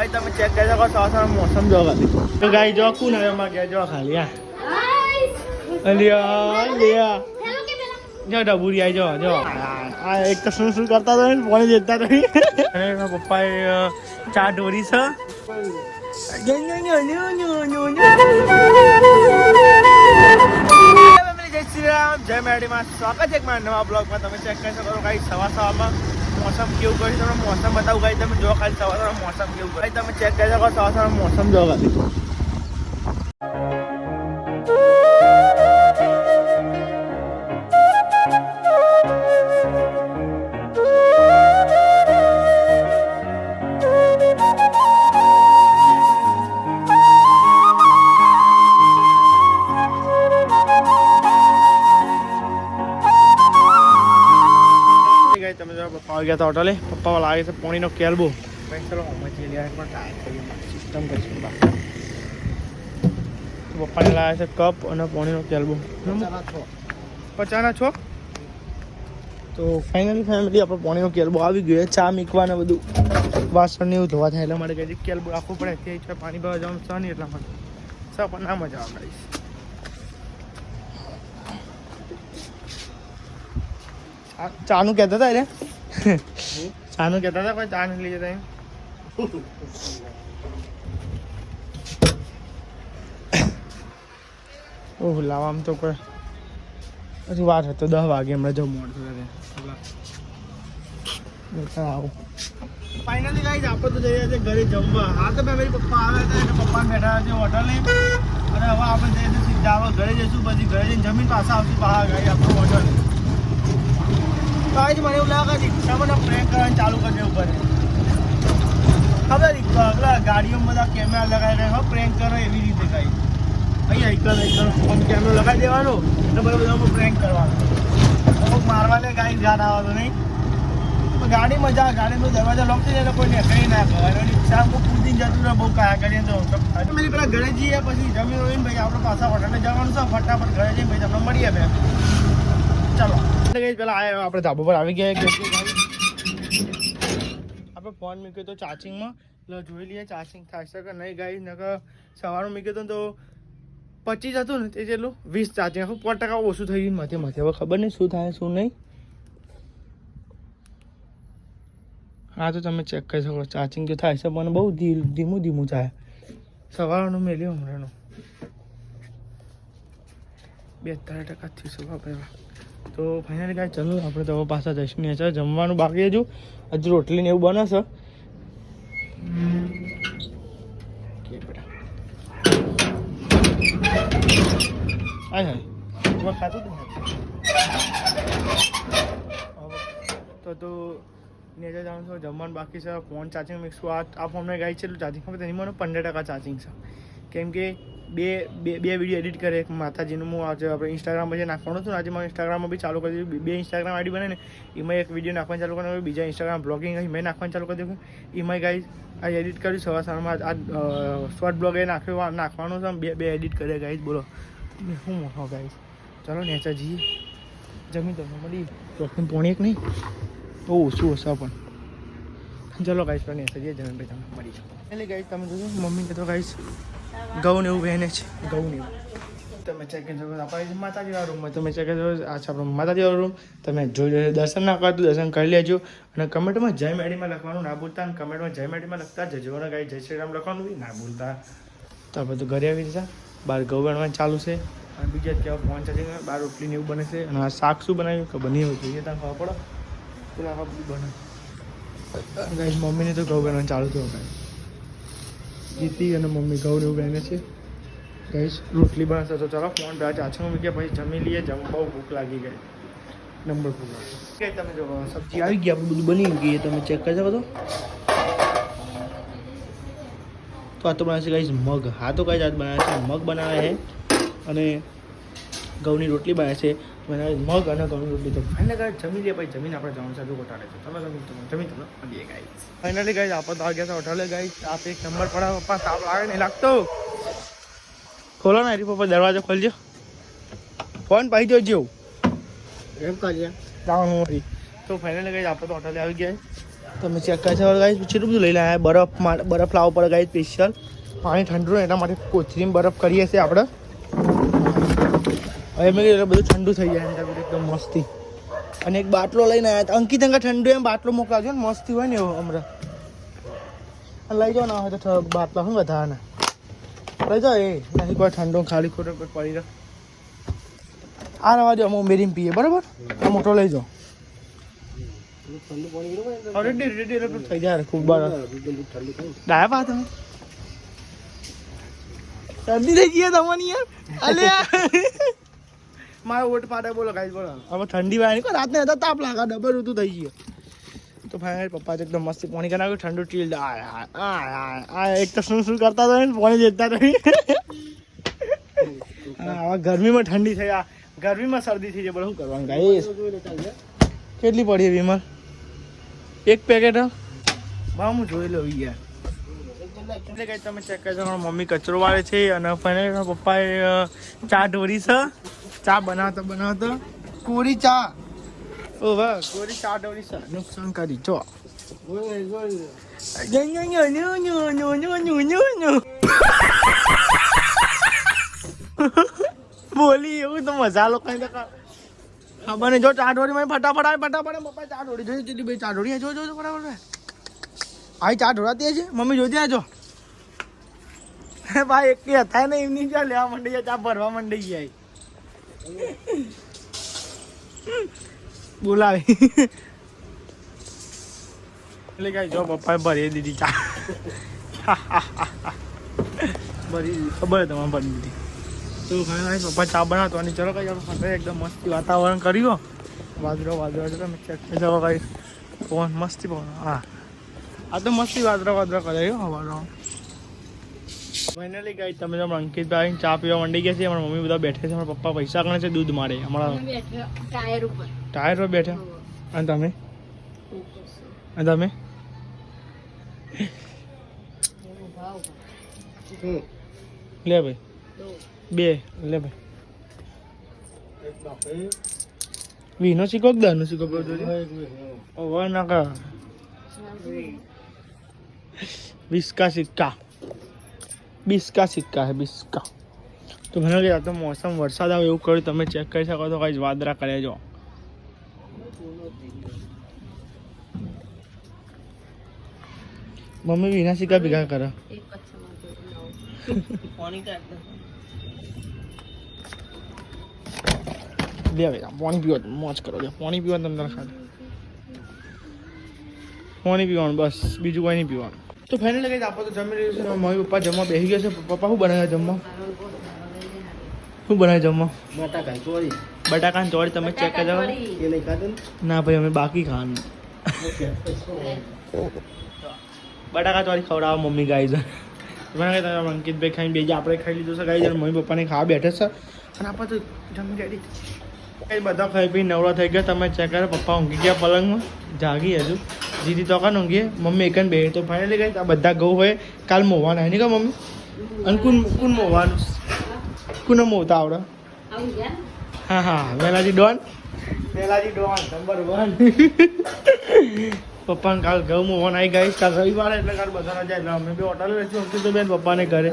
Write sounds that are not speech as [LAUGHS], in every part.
ભાઈ તમે ચેક કરી શકો સવાર સવાર મોસમ જો ખાલી તો ગાઈ જો કોણ હવે અમારે ઘેર જો ખાલી હા અલિયા અલિયા જો ડબુરી આવી જો જો આ એક તો શું શું કરતા હતા ને પાણી દેતા હતા અને એના પપ્પાએ અ, ચા ઢોરી છે જય શ્રી રામ જય મેડીમાં સ્વાગત છે એક મારા નવા બ્લોગમાં તમે ચેક કરી શકો ગાઈ સવાર સવારમાં મોસમ કેવું કર્યું તમને મોસમ બતાવું ગાઈ તમે જો ખાલી સવાર મોસમ કેવું કર્યું તમે ચેક કરી શકો, સવાર સવાર મોસમ જો ગયા હતા હોટલે. પપ્પા લાગે છે પોણીનો કેલબો સિસ્ટમ કરીશું પપ્પાને લાગે છે કપ અને પોણીનો કેલબો પચાના છો. તો ફાઇનલી ફેમિલી આપણે પોણીનો કેલબો આવી ગયો છે. ચા મીકવાને બધું. વાસણ ને એવું ધોવા થાય એટલા માટે કહે છે કેલ્બો રાખવું પડે. તે છે પાણી ભરવા જવાનું સહ નહીં એટલા માટે. સહ પણ ના મજા આવે ચાનું કહેતા હતા એટલે? ચાનું કહેતા હતા કોઈ ચા નથી લઈ જતા એમ ઓહ લાવવા આમ તો કોઈ હજુ વાર હતો દસ વાગે હમણાં જવું મોડ થયું આવું ફાઇનલી ગાઈઝ આપણે તો જઈ રહ્યા છીએ ઘરે જમવા હા તો મારી પપ્પા આવ્યા હતા એટલે પપ્પા બેઠા છે હોટલે અને હવે આપણે જઈએ છીએ સીધા ઘરે જઈશું પછી ઘરે જઈને જમીન પાછા આવશું બહાર ગાડી આપણું હોટલ તો આજે મને એવું લાગે રિક્ષામાં બ્રેક કરવાનું ચાલુ કરી દેવું પડે ખબર પેલા ગાડીઓમાં બધા કેમેરા લગાવી રહ્યા હોય પ્રેન્ક કરો એવી રીતે કઈ અહીંયા એકલ એકલ ફોન કેમેરો લગાવી દેવાનો એટલે બધું બધામાં પ્રેન્ક કરવાનો. અમુક મારવાને ગાડી ધ્યાન આવવાનું નહીં. ગાડી મજા ગાડીનો દરવાજો લોક થઈ જાય કોઈ નીકળી ના કહેવાય. રિક્ષા અમુક કૂદી જતું બહુ કાયા કરીએ તો. મેં પેલા ઘરે જઈએ પછી જમી રોઈને ભાઈ આપણે પાછા હોટલે જવાનું છે, ફટાફટ ઘરે જઈને ભાઈ તમને મળીએ બે. ચાલો. પેલા આપણે ધાબા પર આવી ગયા આપણે ફોન મૂક્યો તો ચાર્જિંગમાં. એટલે જોઈ લઈએ ચાર્જિંગ થશે કે નહીં ગાઈ નકર સવારમાં મૂક્યો તો તો પચીસ હતું ને તે જેટલું? વીસ ચાર્જિંગ. આખું પાંચ ટકા ઓછું થઈ ગયું? માથે માથે. હવે ખબર નહીં શું થાય, શું નહીં. હા, તો તમે ચેક કરી શકો. ચાર્જિંગ જો થાય છે, પણ બહુ ધીમ- ધીમું થાય. સવારનું મેલ્યું હમણાંનું. બેતાલીસ ટકા થયું સવા પહેલાં તો ફાઇનલી કાંઈ ચાલો, આપણે તો પાછા જઈશું ને જમવાનું બાકી હજુ. હજુ રોટલી ને એવું બને છે તો તો નેચર જાણું છું, જમવાનું બાકી છે. ફોન ચાર્જિંગ મિક્સ આ ફોનને ગાઈ છે, ચાર્જિંગ ખબર તેની મને પંદર ટકા ચાર્જિંગ છે. કેમ કે બે બે બે વીડિયો એડિટ કરે. એક માતાજીનું હું આજે આપણે ઇન્સ્ટાગ્રામ પછી નાખવાનું હતું આજે મારે ઇન્સ્ટાગ્રામમાં બી ચાલુ કરી દીધું. બે ઇન્સ્ટાગ્રામ આઈડી બને ને, એમાં એક વીડિયો નાખવાનું ચાલુ કરવાનું, બીજા ઇન્સ્ટાગ્રામ બ્લોગિંગ મેં નાખવાનું ચાલુ કરી દીધું. એમાં ગાઈ આ એડિટ કર્યું સવાર સવારમાં. આ શોર્ટ બ્લોગ એ નાખ્યો નાખવાનું છે બે બે એડિટ કરે ગાઈઝ બોલો. હું મોટો ગાઈઝ ચાલો નેચા જઈએ. જમી તમને મળી પ્રોફિન પોણી એક નહીં? બહુ ઓછું હશે પણ. ચલો ગાઈસ પણ નેચા જમીન ભાઈ તમે મળી એટલે ગાઈસ તમે જોજો મમ્મી કહેતો તો ગાઈસ ઘઉં એવું વહેને છે. ઘઉં એવું. તમે ચેક કરી શકો આપણે માતાજી વાળા રૂમમાં તમે ચેક કરી શકો આ છે આપણો માતાજી વાળો રૂમ તમે જોઈ લેજો, દર્શન ના કરતું, દર્શન કરી લેજો. અને કમેન્ટમાં જય મેડીમાં લખવાનું ના ભૂલતા અને કમેન્ટમાં જય મેડીમાં લખતા જજો અને કાંઈ જય શ્રી રામ લખવાનું ના ભૂલતા. તો આપણે તો ઘરે આવી જતા બહાર ઘઉં વણવાનું ચાલુ છે. અને બીજા કેવા ફોન ચાલી બહાર રોટલી ને એવું બને છે. અને આ શાક શું બનાવ્યું? કે બની હોય જોઈએ ત્યાં ખબર પડો? પેલા બને. મમ્મીને તો ઘઉં ગણવાનું ચાલુ થયું ગાઈસ જીતી અને મમ્મી ગૌરવ બહેને છે. ગાઈસ, રોટલી બનાવશે તો ચાલો, ફોન બે મૂકી ગયા પછી જમી લઈએ. જમ, બહુ ભૂખ લાગી ગઈ. નંબર ભૂખ તમે જો, સબ્જી આવી ગઈ બધું બની ગઈ તમે ચેક કરી શકો તો આ તો બનાવે છે, ગાઈસ, મગ. હા, તો કઈ જાત બનાવે છે, મગ બનાવે છે. અને ઘઉંની રોટલી બનાવે છે બનાવે મગ અને ઘઉંની રોટલી. તો ફાઇનલ ગાય જમી લે પછી જમીન આપણે જવાનું સાધુ ઘટાડે છે. તમે જમી તમે જમીન તમે મળીએ ગાય ફાઇનલી ગાય આપણે તો આ ગયા હતા ગાય તાપ એક નંબર પડા પપ્પા તાપ લાગે નહીં લાગતો. ખોલો ને હરી પપ્પા દરવાજો ખોલજો. ફોન પાઈ જેવું. એમ કરીએ. જવાનું હોય તો ફાઇનલી ગાય આપણે તો હોટલે આવી ગયા. તમે ચેક કરી શકો ગાઈસ કેટલું બધું લઈ લાયા. બરફ બરફ લાવવો પડે ગાઈસ સ્પેશિયલ પાણી ઠંડુ રહે એના માટે કોથળીમાં બરફ કરીએ છીએ આપણે. હવે મેં બધું ઠંડુ થઈ જાય એમ એકદમ મસ્તી. અને એક બાટલો લઈને આવ્યા હતા. અંકિત અંકા ઠંડુ એમ બાટલો મોકલાવજો ને, મસ્તી હોય ને એવો હમણાં લઈ જાઓ ના હોય તો બાટલા શું વધારાના લઈ જાઓ એ નથી કોઈ ઠંડો ખાલી ખોટો કોઈ પડી રહ્યો આ રવા દો અમે ઉમેરીને પીએ, બરાબર? આ મોટો લઈ જાઓ. થઈ જાય ખૂબ બરાબર તમે? શરદી થઈ ગઈ તમને યાર. અલ્યા. મારો ઓટ પાડે બોલો ગાઈસ બોલો. હવે ઠંડી વાય કો રાતને હતા તાપ લાગે ડબલ ઋતુ થઈ ગયો તો ભાઈ પપ્પા તો એકદમ મસ્તી પાણી કરાવ્યું ઠંડુ ચીલ આ આ એક તો શું શું કરતા હતા ને પાણી જતા રહી હા હવે ગરમીમાં ઠંડી થઈ આ ગરમીમાં શરદી થઈ જાય બોલો શું કરવાનું ગાઈસ? કેટલી પડી વિમલ એક પેકેટ બા હું જોઈ લઉં યાર. એટલે કઈ તમે ચેક કરજો મમ્મી કચરો વાળે છે અને પપ્પાએ ચા ઢોરી છે. ચા બનાવતો બનાવતા કોરી ચા ઓ વાહ કોરી ચા ડોરી સા નુકસાન કરી જો બોલી એવું તો મજા લોકો ખબર જો ચા ડોરી માં ફટાફટ આવે ફટાફટ પપ્પા ચા ડોરી જોઈ દીધી ભાઈ ચા ડોરી જો જો બરાબર ભાઈ ચા ઢોળાતી છે મમ્મી જોતી આજો ભાઈ એક હતા ને એમની ચા લેવા મંડી ચા ભરવા મંડી ગયા [LAUGHS] બોલાવી. એટલે કઈ જો પપ્પાએ ભરી દીધી ચા. ભરી દીધી. ખબર તમારે ભરી દીધી. તો ખાઈ પપ્પા ચા બનાવતો અને ચલો કઈ સાથે એકદમ મસ્તી વાતાવરણ કર્યું વાદળો વાદળો છે, તમે ચેક કરી શકો કઈ. પવન મસ્તી પવન. હા. આ તો મસ્તી વાદળો વાદળો કર્યો હવાનો ફાઇનલી ગાઈ તમે તો અંકિતભાઈ ચા પીવા માંડી ગયા છે અમારા મમ્મી બધા બેઠે છે અમારા પપ્પા પૈસા ગણે છે દૂધ મારે અમારા ટાયર ઉપર. ટાયર પર બેઠા? અને તમે? અને તમે? લે ભાઈ. બે લે ભાઈ. વીનો સિક્કો દાનો સિક્કો ઓવા નાકા વિસ્કા સિક્કા. બીસ કા સિક્કા હે બીસ કા તો ઘણા કે તો મોસમ વરસાદ આવે એવું કર્યું તમે ચેક કરી શકો તો કઈ વાદરા કરે જો મમ્મી વિના સિક્કા ભેગા કરે લે હવે પાણી પીવા મોજ કરો લે પાણી પીવા તમને ખાલી પાણી પીવાનું બસ બીજું કોઈ નહીં પીવાનું તો ફાઇનલ કઈ આપણે તો જમી રહ્યું છે. મમ્મી પપ્પા જમવા બેસી ગયા છે. પપ્પા શું બનાવ્યા જમવા? શું બનાવ્યા જમવા? બટાકા ચોરી બટાકા ને ચોળી તમે ચેક કરી એ નહીં ખાધું ના? ભાઈ અમે બાકી ખાવાનું. બટાકા ચોળી ખવડાવો મમ્મી ગાઈ છે. મને કહે તમે અંકિતભાઈ ખાઈને બેજી આપણે ખાઈ લીધું છે. ગાઈ મમ્મી પપ્પાને ખાવા બેઠે છે. અને આપણે તો જમી રેડી કઈ બધા ખાઈ પી નવરા થઈ ગયા. તમે ચેક કરો. પપ્પા ઊંઘી ગયા પલંગમાં. જાગી હજુ. જીદી તો કાન ઊંઘીએ મમ્મી એક બે તો ફાઇનલી ગઈ આ બધા ગૌ હોય કાલ મોવાના નહીં કા મમ્મી? અને કુન કુન મોવાનું? કુને મોતા આવડે? હા હા Velaji don. Velaji don number one [LAUGHS] પપ્પાને કાલ ઘઉં મોહન આવી ગઈ કાલ રવિવારે એટલે કાલ બધા રજા એટલે અમે બે હોટલ રહીશું અંકિત તો બેન પપ્પાને ઘરે.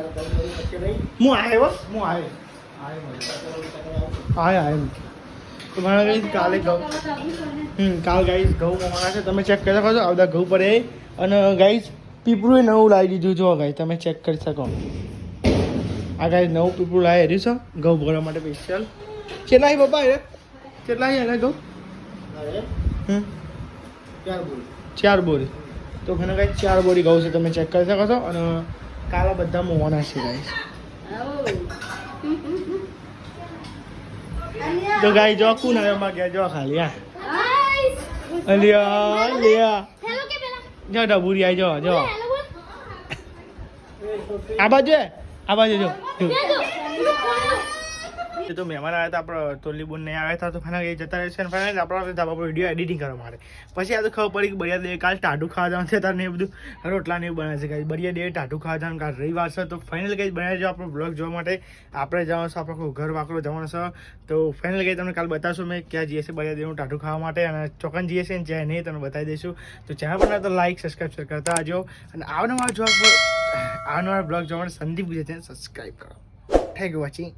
હું આવ્યો? હું આવ્યો. આવ્યો આય તો મને કઈ કાલે ઘઉં હમ, કાલ ગાઈસ ઘઉં મોહના છે. તમે ચેક કરી શકો છો. આવતા ઘઉં એ અને ગાઈસ, પીપળું નવું લાવી દીધું જો ગાઈ તમે ચેક કરી શકો. આ ગાઈસ નવું પીપળું લાવી રહ્યું છે. ઘઉં ભરવા માટે સ્પેશિયલ કેટલા છે પપ્પા એ? કેટલા છે એના ઘઉં? હમ? ચાર બોરી. ચાર બોરી તો ઘણા કાંઈ ચાર બોરી ઘઉં છે. તમે ચેક કરી શકો છો. અને કાલા બધા મોવાના છે, ગાઈસ. તો ગાઈ જો કુન હવે માં ગયા જો ખાલી હા. અલિયા અલિયા જો ડબુરી આઈ જો જો. આ બાજુ આ બાજુ જો. જો. એ તો મહેમાન આવ્યા હતા, આપણે તોલી બોન નહીં આવ્યા હતા, તો ફાઇનલ એ જતા રહેશે અને ફાઇનલ આપણે ધાબા પર વીડિયો એડિટિંગ કરવા મારે પછી આ તો ખબર પડી કે બરિયા દે કાલ ટાઢું ખાવા જવાનું છે તારે એ બધું રોટલા ને એવું બનાવે છે. બરિયા દે ટાઢું ખાવા જવાનું, કાલ રવિવાર છે, તો ફાઇનલ કંઈ બનાવી જાઓ આપણો બ્લોગ જોવા માટે. આપણે જવાનું છે, આપણું ઘર વાકડો જવાનું છે. તો ફાઇનલ કંઈ તમને કાલ બતાવશું મેં ક્યાં જઈએ છે બરિયા દેવું ટાઢું ખાવા માટે અને ચોકન જઈએ છીએ જ્યાં નહીં તમને બતાવી દઈશું. તો ચેનલ પર તો લાઈક સબસ્ક્રાઈબ કરતા આવજો અને આવનારા જોવા આવનારા બ્લોગ જોવા માટે સંદીપ ગુજરાતી સબસ્ક્રાઈબ કરો. Thank you watching